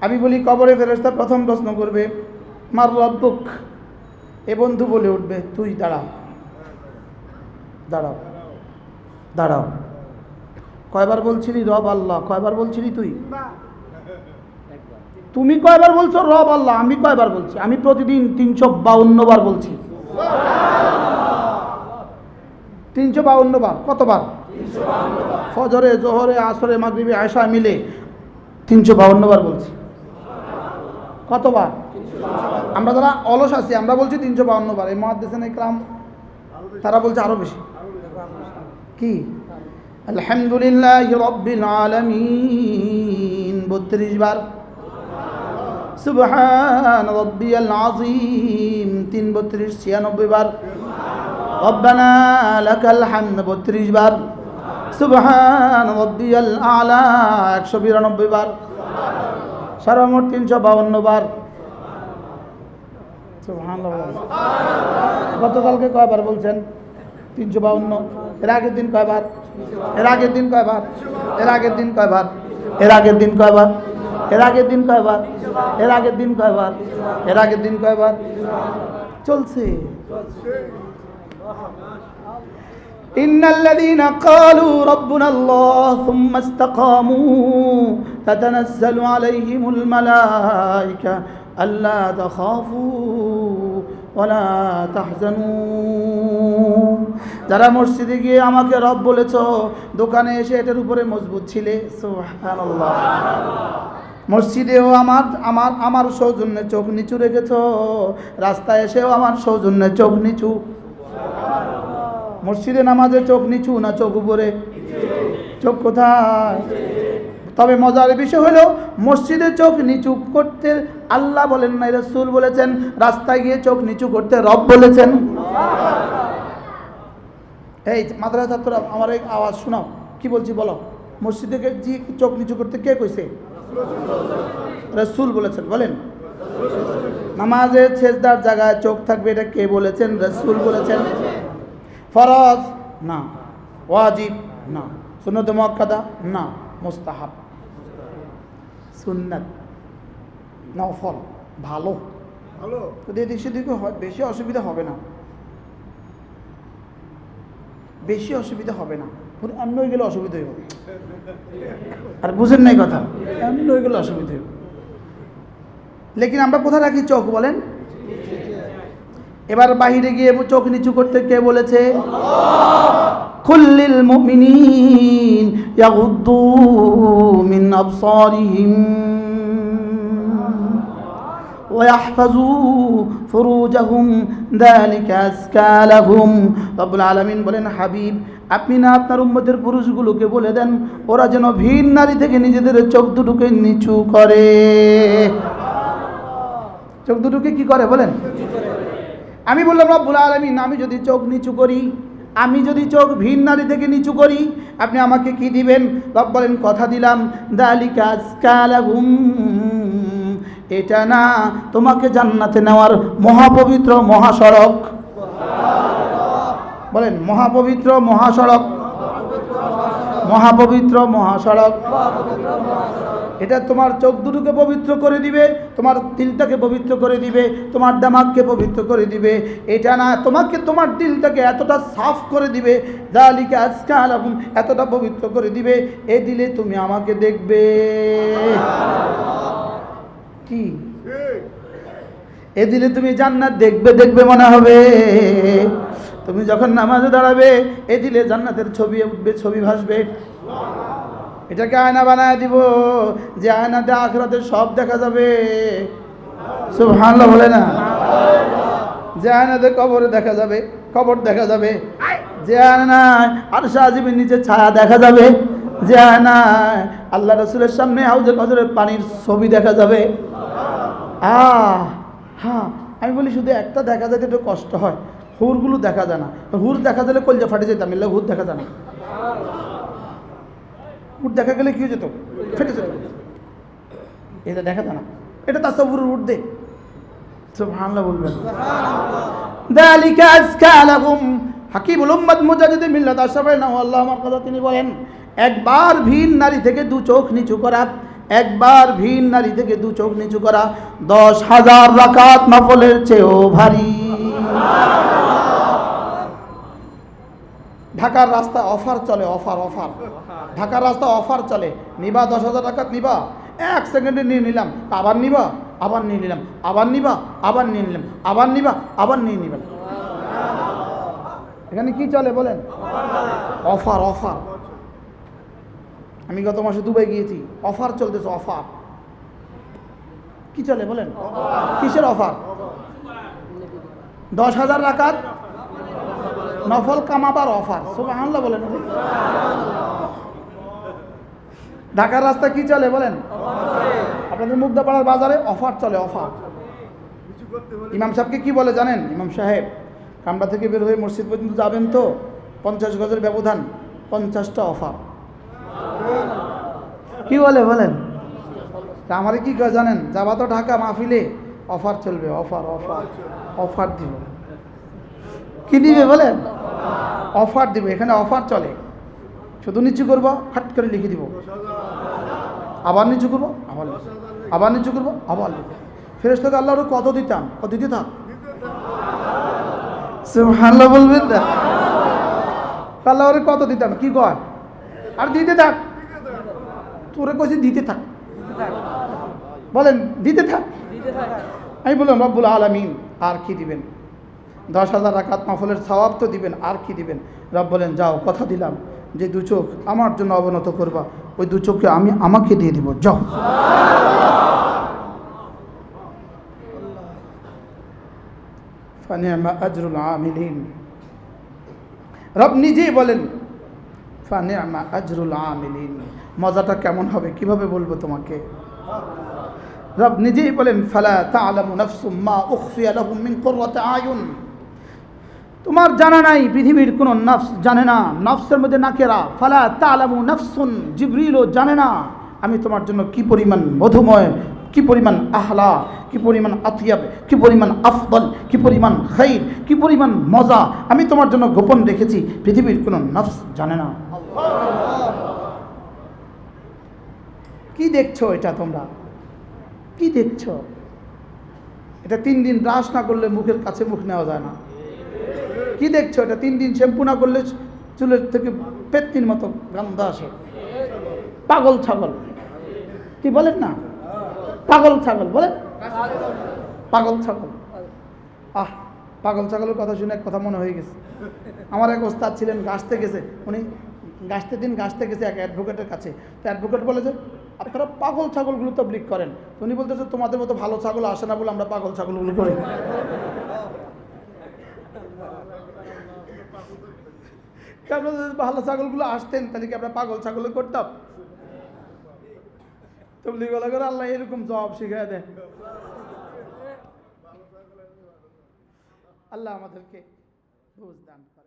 আমি বলি, কবরে ফেরেস্তা প্রথম প্রশ্ন করবে, মার রব্বুক? এ বন্ধু বলে উঠবে, তুই দাঁড়াও দাঁড়াও দাঁড়াও। কয়বার বলছিলি, রব আল্লাহ? কয়বার বলছিলি তুই? তুমি কয়বার বলছো, রব আল্লাহ? আমি কয়বার বলছি? আমি প্রতিদিন তিনশো বাউন্ন বার বলছি। তিনশো বাউন্ন বার, কতবার? ফজরে, জোহরে, আসরে, মাগরিবে আয়সা মিলে তিনশো বাউন্ন বার বলছি। কতবার? আমরা যারা অলস আছি, আমরা বলছি তিনশো বাউন্ন বার। এই মহাদেশন ইকরাম তারা বলছে আরও বেশি। কি? আলহামদুলিল্লাহ রব্বিল আলামিন। বত্রিশ বার। সুবহান রব্বিয়াল আযীম। তিন বত্রিশ, ছিয়ানব্বই বার। রব্বানা লাকাল হামদ। বত্রিশ বার। সুবহান রব্বিয়াল আলা। একশো বিরানব্বই বার। সর্বমোট তিনশো বাউন্ন বার। গতকালকে কয়বার বলছেন? তিনশো বাউন্ন। এর আগের দিন কয়বার? এর আগের দিন কয়বার? এর আগের দিন কয়বার? এর আগের দিন কয়বার? এর আগের দিন কয়বার? এর আগের দিন কয়বার? এর আগের দিন কয়বার? চলছে। إن الذين قالوا ربنا الله ثم استقاموا تتنزل عليهم الملائكة ألا تخافوا ولا تحزنوا যারা মসজিদে গিয়ে আমাকে রব বলেছ দোকানে এসে এটার উপরে মজবুত ছিলে সুবহানাল্লাহ মসজিদেও আমার আমার আমার সৌজন্যে চোখ নিচু রেখেছ রাস্তায় এসেও আমার সৌজন্যে চোখ নিচু মসজিদে নামাজে চোখ নিচু না চোখ উপরে? চোখ কোথায়? তবে মজার বিষয় হলো, মসজিদে চোখ নিচু করতে আল্লাহ বলেন নাই, রসুল বলেছেন, রাস্তায় গিয়ে চোখ নিচু করতে রব বলেছেন। এই মাদ্রাসা ছাত্ররা আমার এই আওয়াজ শোনাও, কি বলছি বলো? মসজিদে জি চোখ নিচু করতে কে কইছে? রসুল বলেছেন, বলেন। নামাজে ছেজদার জায়গায় চোখ থাকবে, এটা কে বলেছেন? রসুল বলেছেন। ফরজ? না। ওয়াজিব? না। সুন্নত মক্কাদা না। মুস্তাহাব। সুন্নাত। নফল। ভালো। ভালো। যদি এদিক সেদিকে হয় বেশি অসুবিধা হবে না। বেশি অসুবিধা হবে না। পুরো এমন হয়ে গেলে অসুবিধা হইব। আর বুঝেন নাই কথা? এমন হয়ে গেলে অসুবিধা হইব। লেকিন আমরা কোথায় রাখি? চোখ বলেন। এবার বাহিরে গিয়ে চোখ নিচু করতে কে বলেছে কুল্লিল মুমিনিন ইয়াগুদ্দু মিন আবসারিহিম ويحفظوا فروجهم ذلك أزكى لهم رب العالمين বলেন হাবিব আপনি না আপনার উম্মতের পুরুষগুলোকে বলে দেন ওরা যেন ভিন নারী থেকে নিজেদের চোখ দুটোকে নিচু করে চোখ দুটোকে কি করে বলেন আমি বললাম, রব্বুল আলমিন, আমি যদি চোখ নিচু করি, আমি যদি চোখ ভিন নারী থেকে নিচু করি, আপনি আমাকে কি দিবেন? রব বলেন, কথা দিলাম, দালিকা আজকালাহুম, এটা না তোমাকে জান্নাতে নেওয়ার মহাপবিত্র মহাসড়ক। বলেন, মহাপবিত্র মহাসড়ক। মহাপবিত্র মহাসড়ক। এটা তোমার চোখ দুটোকে পবিত্র করে দিবে, তোমার দিলটাকে পবিত্র করে দিবে, তোমার দামাগকে পবিত্র করে দিবে। এটা না, তোমাকে তোমার দিলটাকে এতটা সাফ করে দিবে দালিকে আজকে আলাম এতটা পবিত্র করে দিবে, এ দিলে তুমি আমাকে দেখবে। কি? এ দিলে তুমি জান্নাত দেখবে দেখবে মনে হবে। তুমি যখন নামাজে দাঁড়াবে, এ দিলে জান্নাতের ছবি উঠবে, ছবি ভাসবে। এটাকে আয়না বানায় দিব, যে আয়নাতে আখরাতে সব দেখা যাবে। সুবহানাল্লাহ বলে না? যে আয়নাতে কবরে দেখা যাবে, কবর দেখা যাবে। যে আয়নায় আর সাজিবের নিচে ছায়া দেখা যাবে। যে আয়নায় আল্লাহ রসুলের সামনে হাউজে কজরের পানির ছবি দেখা যাবে। আহ হ্যাঁ আমি বলি শুধু একটা দেখা যায় একটু কষ্ট হয়। হুরগুলো দেখা যায় না। হুর দেখা গেলে কলজা ফাটে যেতাম এলে হুর দেখা যায় না। হুট দেখা গেলে কি যেত? ফেটে যেত। এটা দেখা না। এটা তার সব উঠ দে। সুবহানাল্লাহ বলবেন। দালিকা আজকা লাহুম। হাকিমুল উম্মাত মুজাদ্দিদ মিল্লাত আশরাফে না আল্লাহ আমার কথা তিনি বলেন, একবার ভিন নারী থেকে দু চোখ নিচু করা, একবার ভিন নারী থেকে দু চোখ নিচু করা, দশ হাজার রাকাত নফলের চেয়েও ভারী। ঢাকার রাস্তা অফার চলে, অফার অফার। ঢাকার রাস্তা অফার চলে। নিবা, দশ হাজার টাকা নিবা। এক সেকেন্ডে নিয়ে নিলাম, আবার নিবা, আবার নিয়ে নিলাম, আবার নিবা, আবার নিয়ে নিলাম, আবার নিবা, আবার নিয়ে নিলাম এখানে কি চলে বলেন? Offer offer. আমি গত মাসে দুবাই গিয়েছি, অফার চলতেছে, অফার। কি চলে বলেন? কিসের অফার? দশ হাজার রাখার নফল কামাবার অফার। সুবহানাল্লাহ বলেন ঢাকার রাস্তা কি চলে বলেন? আপনাদের মুগ্ধাপাড়ার বাজারে অফার চলে, অফার। ইমাম সাহেবকে কি বলে জানেন? ইমাম সাহেব, কামরা থেকে বের হয়ে মসজিদ পর্যন্ত যাবেন তো? পঞ্চাশ গজের ব্যবধান, পঞ্চাশটা অফার। কি বলে বলেন? আমারে কি জানেন? যাবা তো ঢাকা মাহফিলে, অফার চলবে, অফার অফার অফার দিব। কি দিবে বলেন? অফার দিবে এখানে অফার চলে। শুধু নিচু করব ফাট করে লিখে দিব। আবার নিচু করব আবার আবার নিচু করব আবার লিখব ফেরেস থেকে আল্লাহর কত দিতাম? কত দিতে থাক? সুবহানাল্লাহ বলবেন না। আল্লাহর কত দিতাম? কি কর আর দিতে থাক। তোরে কইছি দিতে থাক। বলেন দিতে থাক। আমি বললাম রব্বুল আলমিন। আর কি দিবেন? দশ হাজার রাকাত মাফলের সওয়াব তো দিবেন, আর কি দিবেন? রব বলেন, যাও, কথা দিলাম। যে দু চোখ আমার জন্য অবনত করবা, ওই দু চোখকে আমি আমাকে দিয়ে দিব, যাও। আজরুল আমিলিন। রব নিজেই বলেন ফানে ফানিয়ামা আজরুল আমিলিন। মজাটা কেমন হবে, কীভাবে বলব তোমাকে? রব নিজেই বলেন, ফালা তাআলামু নাফসুম মা উখফিয়া লাহুম মিন কুররাতি আয়ুন। তোমার জানা নাই, পৃথিবীর কোনো নফস জানে না, নফসের মধ্যে না নাকেরা ফালা তালামু নফসুন, জিবরিলও জানে না। আমি তোমার জন্য কি পরিমাণ মধুময়, কি পরিমাণ আহলা, কি পরিমাণ আতিয়াব, কি পরিমাণ আফদল, কি পরিমাণ খাইর কি পরিমাণ মজা আমি তোমার জন্য গোপন রেখেছি, পৃথিবীর কোনো নফস জানে না। কি দেখছ এটা তোমরা? কি দেখছ? এটা তিন দিন ব্রাশ না করলে মুখের কাছে মুখ নেওয়া যায় না। কি দেখছ এটা? তিন দিন শ্যাম্পু না করলে চুলের থেকে পেত্তির মতো গন্ধ আসে। পাগল ছাগল। কি বলেন না? পাগল ছাগল, বলেন। পাগল ছাগল। আহ, পাগল ছাগলের কথা শুনে এক কথা মনে হয়ে গেছে। আমার এক ওস্তাদ ছিলেন, গাছতে গেছে। উনি গাছতে দিন গাছতে গেছে এক অ্যাডভোকেটের কাছে। তো অ্যাডভোকেট বলে যে, আপনারা পাগল ছাগলগুলো তবলিক করেন। উনি বলতেছে, তোমাদের মতো ভালো ছাগল আসে না বলে আমরা পাগল ছাগলগুলো করি। আপনারা যদি ভালো ছাগলগুলো আসতেন, তাহলে কি আমরা পাগল ছাগল করতাম? তবলিগ বলা করে আল্লাহ এরকম জবাব শিখাই দেয় আল্লাহ আমাদেরকে বুঝ দান করে।